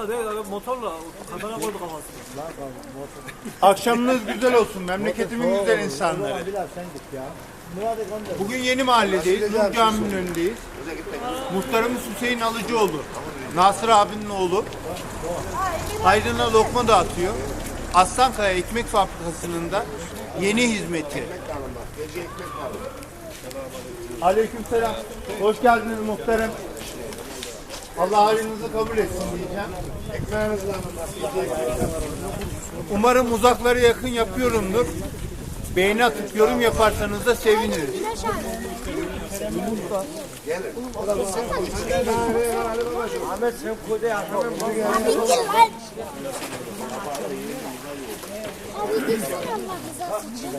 Değil öyle motorla kafana koydu kafasını. Akşamınız güzel olsun memleketimin güzel insanları. Bilal sen git ya. Murat'ı gönder. Bugün yeni mahalledeyiz. Nur Camii'nin önündeyiz. Muhtarımız Hüseyin Alıcıoğlu. Nasır abinin oğlu. Hayrına lokma dağıtıyor. Aslankaya Ekmek Fabrikası'nın da yeni hizmeti. Aleykümselam. Hoş geldiniz muhtarım. Allah hayrınızı kabul etsin diyeceğim. Umarım uzakları yakın yapıyorumdur. Beğeni atıp yorum yaparsanız da seviniriz. Ahmet sen koda yapalım. Abi gitsene Allah rızası için.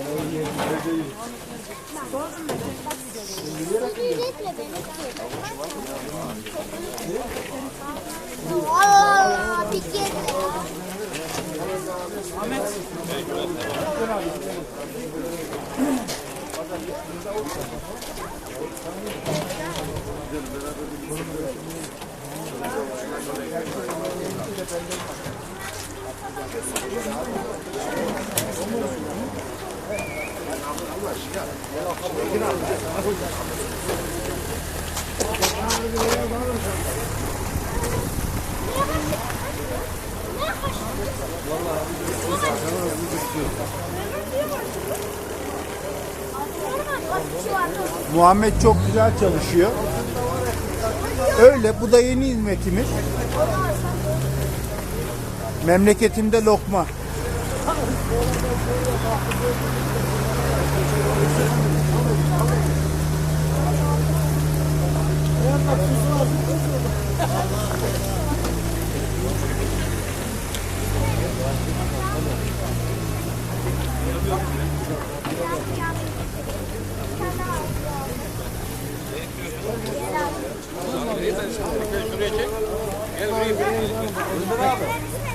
Üretme beni. Allah bir gel ya. Muhammed çok güzel çalışıyor. Öyle bu da yeni hizmetimiz. Memleketimde lokma.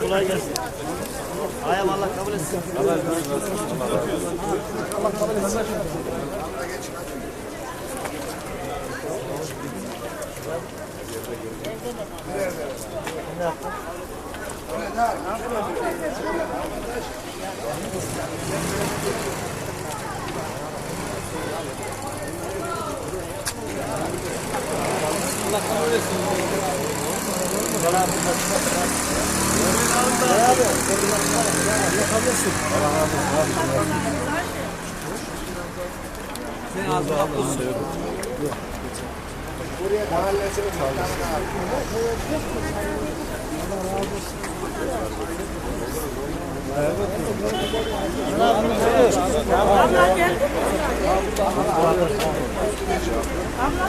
kolay gelsin. Ayağım Allah kabul etsin. Allah kabul etsin. Allah kabul etsin. Allah kabul etsin. Sen az daha bulsun. Buraya mahallesini kaldırsın. Allah razı olsun. Abla geldi mi? Abla.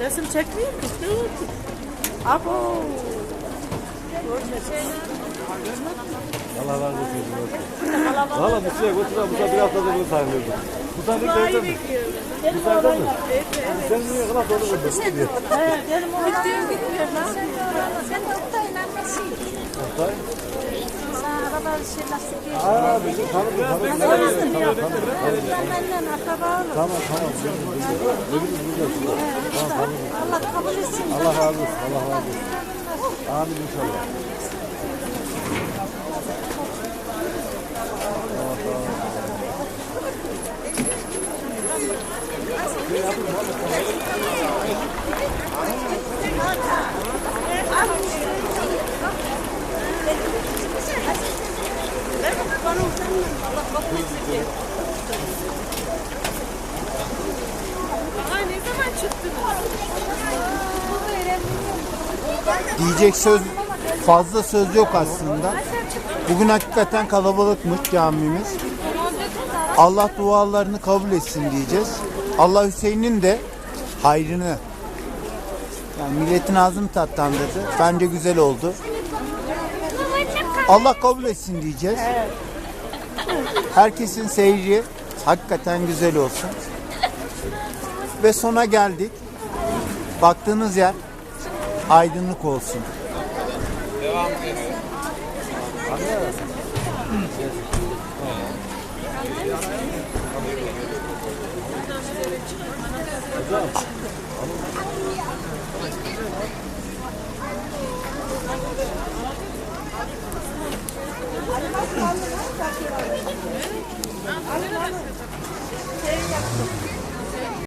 Resim çekmiyor ki. Dur. Abo. Allah razı olsun. Valla bu şey götüren bu bir haftadır bunu sayılıyordu. Bu sayılık değil mi? Bu sayılık mı? Sen niye kadar dolu vurdun? Bu gidiyor. Gittiğim gitmiyor lan. Sen Oktay'ın annesiydin. Oktay. Şey. Aa bizim akraba olur. Tamam tamam. Burada. Tamam tamam. Allah kabul etsin. Allah razı olsun. Allah razı olsun. Amin inşallah. Diyecek söz fazla söz yok aslında. Bugün hakikaten kalabalıkmış camimiz. Allah dualarını kabul etsin diyeceğiz. Allah Hüseyin'in de hayrını yani milletin ağzını tatlandırdı. Bence güzel oldu. Allah kabul etsin diyeceğiz. Herkesin seyri hakikaten güzel olsun. Ve sona geldik. Baktığınız yer aydınlık olsun. Hocam.